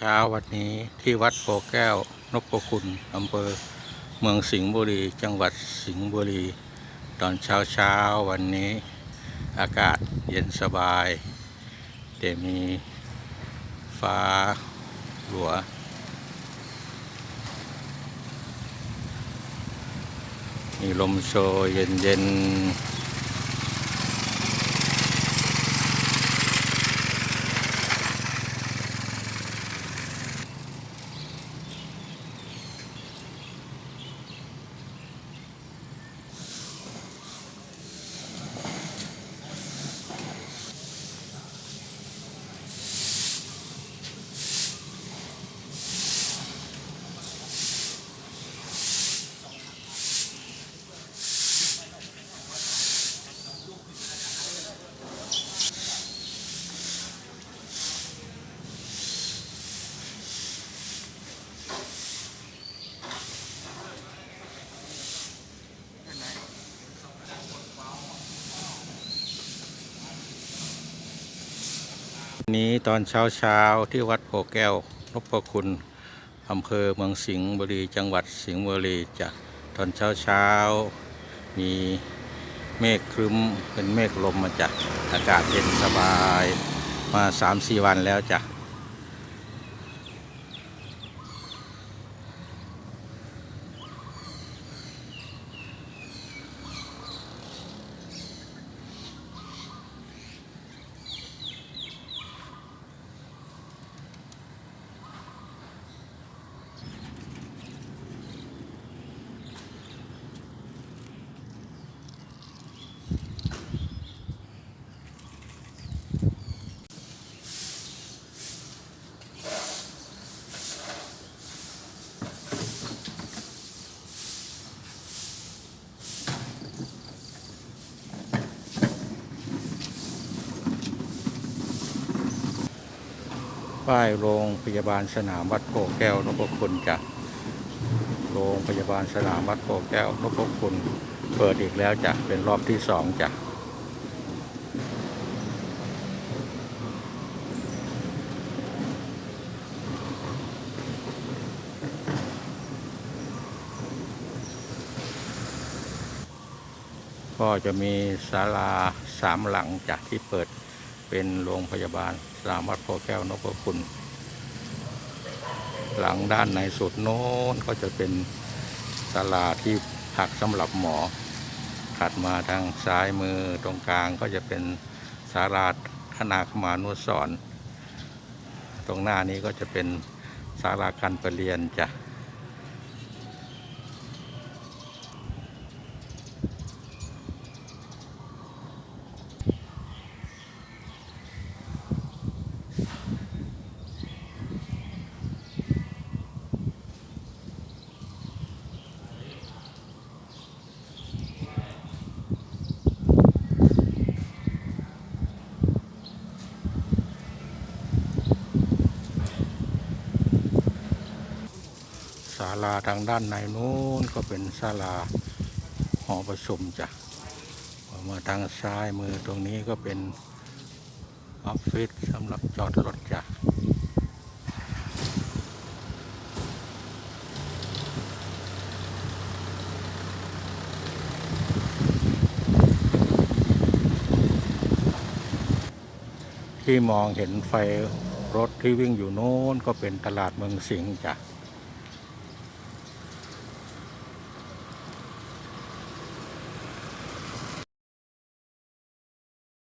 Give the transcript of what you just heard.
เช้าวันนี้ที่วัดโพแก้วนพคุณอำเภอเมืองสิงห์บุรี จังหวัดสิงห์บุรี ตอนเช้าเช้าวันนี้ อากาศเย็นสบาย แต่มีฟ้าหลัว มีลมโชยเย็นเย็นๆ นนี้ตอนเช้าเช้าๆที่วัดโพแก้วนพคุณอำเภอเมืองสิงห์บุรีจังหวัดสิงห์บุรีจะตอนเช้าเช้าๆมีเมฆครึ้มเป็นเมฆลมมาจากอากาศเย็นสบายมาสามสี่วันแล้วจ้ะ ป้ายโรงพยาบาลสนามวัดโพแก้วนพคุณจ้ะโรงพยาบาลสนามวัดโพแก้วนพคุณเปิดอีกแล้วจ้ะเป็นรอบที่สองจ้ะก็จะมีศาลาสามหลังจากที่เปิด เป็นโรงพยาบาลสามวัดโพแก้วนพคุณ หลังด้านในสุดโน้นก็จะเป็นศาลาที่พักสำหรับหมอ ถัดมาทางซ้ายมือตรงกลางก็จะเป็นศาลาธนาคมานุสรตรงหน้านี้ก็จะเป็นศาลาการประเรียนจ้ะ ศาลาทางด้านในนู้นก็เป็นศาลาหอประชุมจ้ะมาทางซ้ายมือตรงนี้ก็เป็นออฟฟิศสำหรับจอดรถจ้ะที่มองเห็นไฟรถที่วิ่งอยู่โน้นก็เป็นตลาดเมืองสิงห์จ้ะ